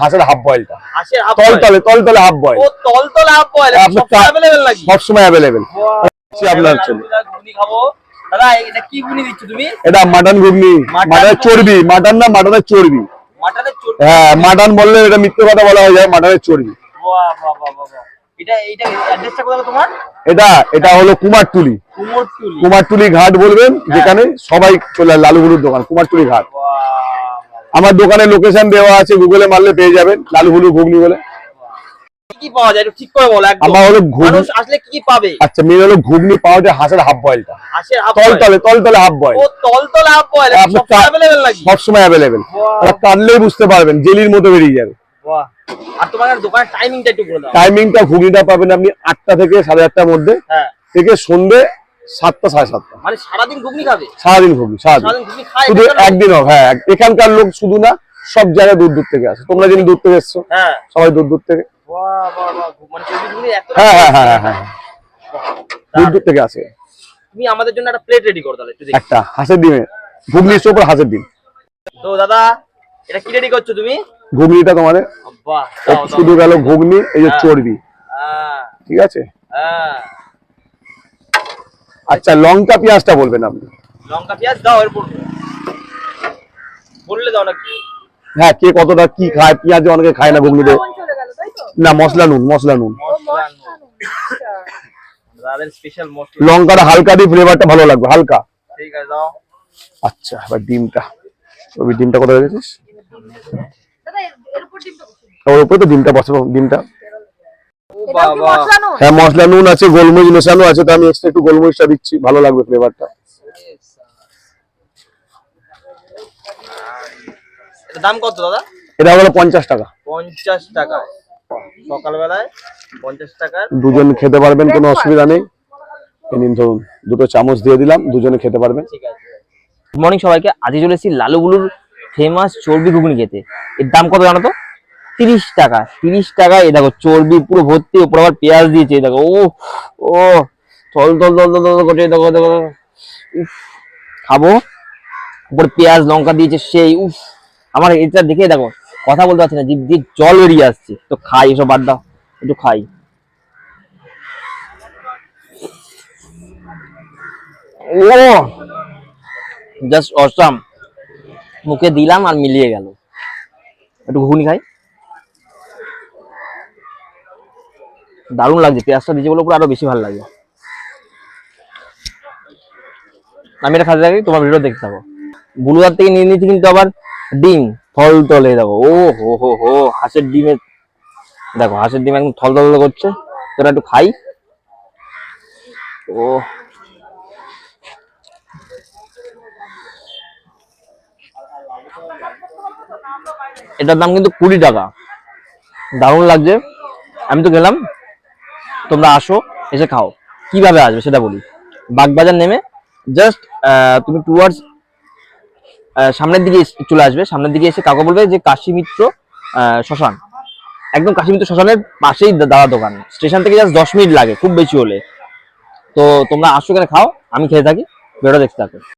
হাঁসের হাফ বয়েলটা হাঁসের হাফ তল তলে তল তলে হাফ বয়েল ও তল তল হাফ বয়েল অ্যাভেলেবেল সবসময় অ্যাভেলেবেল আপনার জন্য। দাদা এটা কি ঘুগনি দিচ্ছ তুমি? এটা মাটন ঘুগনি। মাটনের চর্বি। মাটন না মাটনের চর্বি। মাটনের চর্বি? হ্যাঁ মাটন বললে এটা মিথ্যে কথা বলা হয়ে যায় মাটনের চর্বি। বাহ বাহ বাহ বাহ বাহ। এটা এটা অ্যাড্রেসটা কোথায় তোমার? এটা এটা হলো কুমারটুলি। কুমোরটুলি। কুমারটুলি ঘাট বলবেন যেখানে সবাই চলে লালুগুরুর দোকান কুমারটুলি ঘাট। আমার দোকানের লোকেশন দেওয়া আছে গুগলে মারলে পেয়ে যাবেন লালু হুলু ঘুগনি বলে। কি পাওয়া যায় ঠিক করে বলো একদম। আমার হলো ঘুগনি। আসলে কি কি পাবে? আচ্ছা মেন হলো ঘুগনি পাউডার হাঁসের হাফ বয়েলটা হাঁসের হাফ হাফ বয়েল ও তল তল হাফ বয়েল আপনি সবসময় অ্যাভেলেবেল Wow. কাটলেই বুঝতে পারবেন জেলির মতো বেরিয়ে যাবে। বাহ। আর তোমার দোকানের টাইমিংটা একটু বলে দাও। টাইমিংটা ঘুগনিটা পাবেন আপনি আটটা থেকে সাড়ে আটটার মধ্যে। হ্যাঁ। থেকে সন্ধে সাতটা সাড়ে সাতটা। মানে সারাদিন ঘুগনি খাবে? সারাদিন ঘুগনি সারাদিন। শুধু একদিন হবে হ্যাঁ এখানকার লোক শুধু না সব জায়গায় দূর দূর থেকে আসে। তোমরা যিনি দূর থেকে এসছো হ্যাঁ। সবাই দূর দূর থেকে। মানে হ্যাঁ হ্যাঁ হ্যাঁ হ্যাঁ হ্যাঁ। দূর দূর থেকে আসে। তুমি আমাদের জন্য একটা প্লেট রেডি করো তাহলে একটু দেখি। একটা হাঁসের ডিমে। হাঁসের তো দাদা এটা কি রেডি করছ তুমি? ঘুগনিটা তোমাদের। শুধু গেল ঘুগনি এই যে হ্যাঁ। চর্বি। ঠিক আছে? হ্যাঁ। আচ্ছা লঙ্কা পেঁয়াজটা বলবেন আপনি। লঙ্কা পেঁয়াজ দাও এরপর বললে দাও নাকি? হ্যাঁ কে কতটা কি খায় পেঁয়াজ অনেকে খায় না ঘুগনিতে চলে গেল তাই তো? না মশলা নুন মশলা নুন। মশলা আচ্ছা। দাদার স্পেশাল মশলা। লঙ্কাটা হালকা দিয়ে ফ্লেভারটা ভালো লাগবে হালকা। ঠিক আছে দাও। আচ্ছা এবার ডিমটা। ওই ডিমটা কোথায় রেখেছিস? দাদা এর- এর উপর ডিমটা বসিয়ে দিন। ওর উপরে তো ডিমটা বসাবো ডিমটা ও এটাও কি বাবা মশলা নয়? হ্যাঁ মশলা নুন আছে গোলমরিচ মেশানো আছে তো আমি এক্সট্রা একটু গোলমরিচটা দিচ্ছি ভালো লাগবে ফ্লেভারটা এটা দাম কত দাদা? এটা হলো পঞ্চাশ টাকা। পঞ্চাশ টাকায় সকালবেলায় পঞ্চাশ টাকার দুজন খেতে পারবেন কোনো অসুবিধা নেই। নিন ধরুন দুটো চামচ দিয়ে দিলাম দুজনে খেতে পারবেন। ঠিক আছে। গুড মর্নিং সবাইকে আজকে চলে এসেছি লালুগুলুর ফেমাস চর্বি ঘুগনি খেতে। এর দাম কত জানো তো? তিরিশ টাকা তিরিশ টাকা এই দেখো চর্বি পুরো ভর্তি, উপর আবার পেঁয়াজ দিয়েছে দেখো ও ও তল তল তল তল তল করছে দেখো দেখো খাব, উপরে পেঁয়াজ, লঙ্কা দিয়েছে সেই, উফ, আমার এটা দেখে দেখো, কথা বলতে পারছি না, জিভ দিয়ে জল বেরিয়ে আসছে, তো খাই, এসব বাদ দাও, একটু খাই। ও জাস্ট অসাম মুখে দিলাম আর মিলিয়ে গেল, একটু ঘুগনি খাই। দারুণ লাগছে, পেঁয়াজটা দিয়েছে বলে পুরো আরও বেশি ভালো লাগে আমি এটা খাতে থাকি, তোমার ভিডিও দেখতে থাকো। বুলুয়ার থেকে নিয়ে নিয়েছি কিন্তু আবার ডিম থল তলে, দেখো। ও হো হো হো, হাঁসের ডিমের দেখো, হাঁসের ডিম একদম থল তল করছে। তোরা একটু খাই। ও। এটার দাম কিন্তু কুড়ি টাকা। দারুণ লাগছে। আমি তো গেলাম তোমরা আসো, এসে খাও। কীভাবে আসবে সেটা বলি। বাগবাজার নেমে জাস্ট তুমি টুয়ার্ডস সামনের দিকে চলে আসবে। সামনের দিকে এসে কাউকে বলবে যে কাশী মিত্র শ্মশান। একদম কাশী মিত্র শ্মশানের পাশেই দাদা দোকান। স্টেশন থেকে জাস্ট দশ মিনিট লাগে, খুব বেশি হলে। তো তোমরা আসো এখানে, খাও। আমি খেয়ে থাকি। ভিডিও দেখতে থাকো।